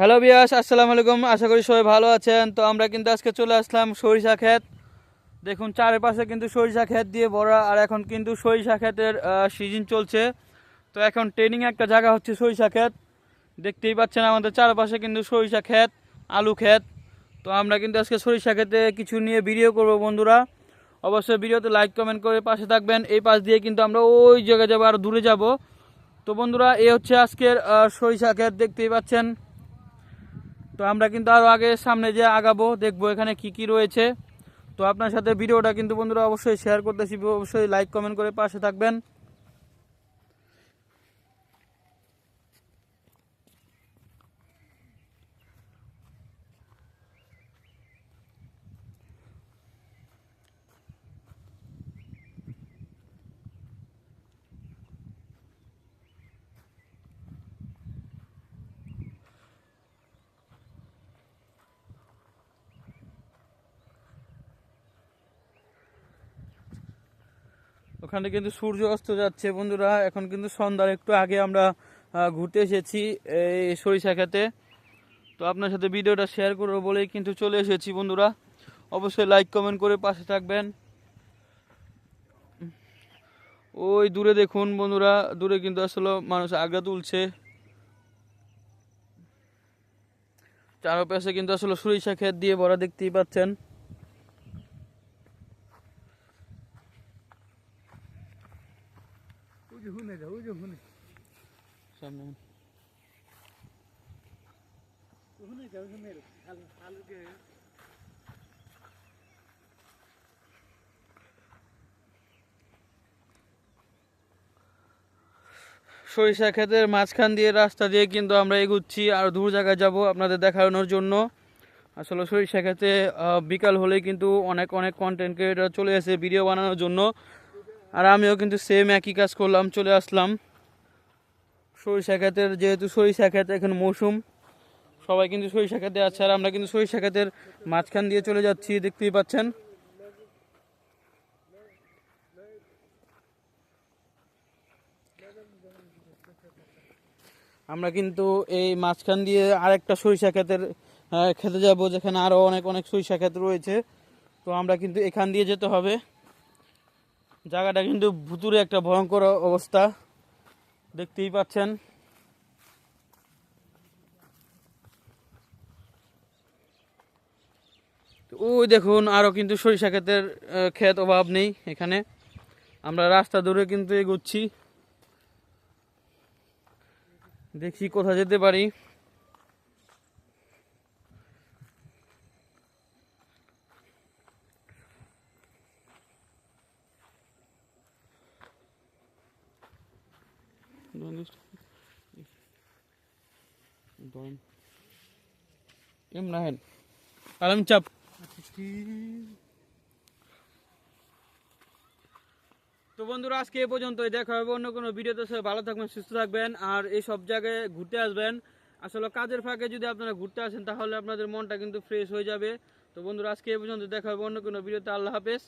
Hello বিয়াস আসসালামু আলাইকুম আশা করি সবাই ভালো আছেন। তো আমরা কিন্তু আজকে চলে আসলাম সরিষা ক্ষেত। দেখুন, চারিপাশে কিন্তু সরিষা ক্ষেত দিয়ে ভরা, আর এখন কিন্তু সরিষা ক্ষেতের সিজন চলছে। তো এখন ট্রেনিং একটা জায়গা হচ্ছে সরিষা ক্ষেত। দেখতেই পাচ্ছেন আমাদের চারপাশে কিন্তু সরিষা ক্ষেত, আলু ক্ষেত। তো আমরা কিন্তু আজকে সরিষা ক্ষেতে কিছু নিয়ে ভিডিও করব বন্ধুরা। অবশ্যই ভিডিওতে লাইক কমেন্ট করে পাশে থাকবেন। এই পাশ দিয়ে কিন্তু আমরা ওই জায়গায় যাব আর দূরে যাব। তো বন্ধুরা, এ হচ্ছে আজকের সরিষা ক্ষেত। দেখতেই পাচ্ছেন। তো আমরা কিন্তু আরও আগে সামনে যে আগাবো, দেখব এখানে কি কি রয়েছে। তো আপনার সাথে ভিডিওটা কিন্তু বন্ধুরা অবশ্যই শেয়ার করতেছি। অবশ্যই লাইক কমেন্ট করে পাশে থাকবেন। ওখানে কিন্তু সূর্য অস্ত যাচ্ছে, বন্ধুরা। এখন কিন্তু সন্ধ্যার একটু আগে আমরা ঘুরতে এসেছি এই সরিষা খেতে তো আপনার সাথে ভিডিওটা শেয়ার করব বলেই কিন্তু চলে এসেছি, বন্ধুরা। অবশ্যই লাইক কমেন্ট করে পাশে থাকবেন। ওই দূরে দেখুন, বন্ধুরা। দূরে কিন্তু আসলে মানুষ আগা তুলছে। চারপাশে কিন্তু আসলে সরিষা ক্ষেত দিয়ে ভরা দেখতেই পাচ্ছেন। সামনে সরিষা ক্ষেতের মাঝখান দিয়ে রাস্তা দিয়ে কিন্তু আমরা এগুচ্ছি আর দূর জায়গায় যাব আপনাদের দেখানোর জন্য। আসলে সরিষা ক্ষেতে আহ, বিকাল হলে কিন্তু অনেক অনেক কন্টেন্ট ক্রিয়েটার চলে আসে ভিডিও বানানোর জন্য। আর আমিও কিন্তু সেম একই কাজ করলাম, চলে আসলাম। সরিষা ক্ষেতের, যেহেতু সরিষা ক্ষেত এখন মৌসুম, সবাই কিন্তু সরিষা ক্ষেতে আছে আর আমরা কিন্তু সরিষা ক্ষেতের মাঝখান দিয়ে চলে যাচ্ছি, দেখতেই পাচ্ছেন। আমরা কিন্তু এই মাঝখান দিয়ে আরেকটা সরিষা ক্ষেতের খেতে যাব, যেখানে আরও অনেক অনেক সরিষা ক্ষেত রয়েছে। তো আমরা কিন্তু এখান দিয়ে যেতে হবে। জায়গাটা কিন্তু ভুতুরে একটা ভয়ঙ্কর অবস্থা। দেখতেই পাচ্ছেন। ওই দেখুন, আরও কিন্তু সরিষা ক্ষেতের ক্ষেত অভাব নেই এখানে। আমরা রাস্তা দূরে কিন্তু এগোচ্ছি। দেখি কোথা যেতে পারি। এম নাহেন আলম চাপ তো বন্ধুরা আজকে এ পর্যন্তই। দেখা হবে অন্য কোনো ভিডিওতে। সবাই ভালো থাকবেন সুস্থ থাকবেন আর এই সব জায়গায় ঘুরতে আসবেন। আসলে কাজের ফাঁকে যদি আপনারা ঘুরতে আসেন তাহলে আপনাদের মনটা কিন্তু ফ্রেশ হয়ে যাবে। তো বন্ধুরা আজকে এ পর্যন্ত। দেখা হবে অন্য কোনো ভিডিওতে। আল্লাহ হাফেজ।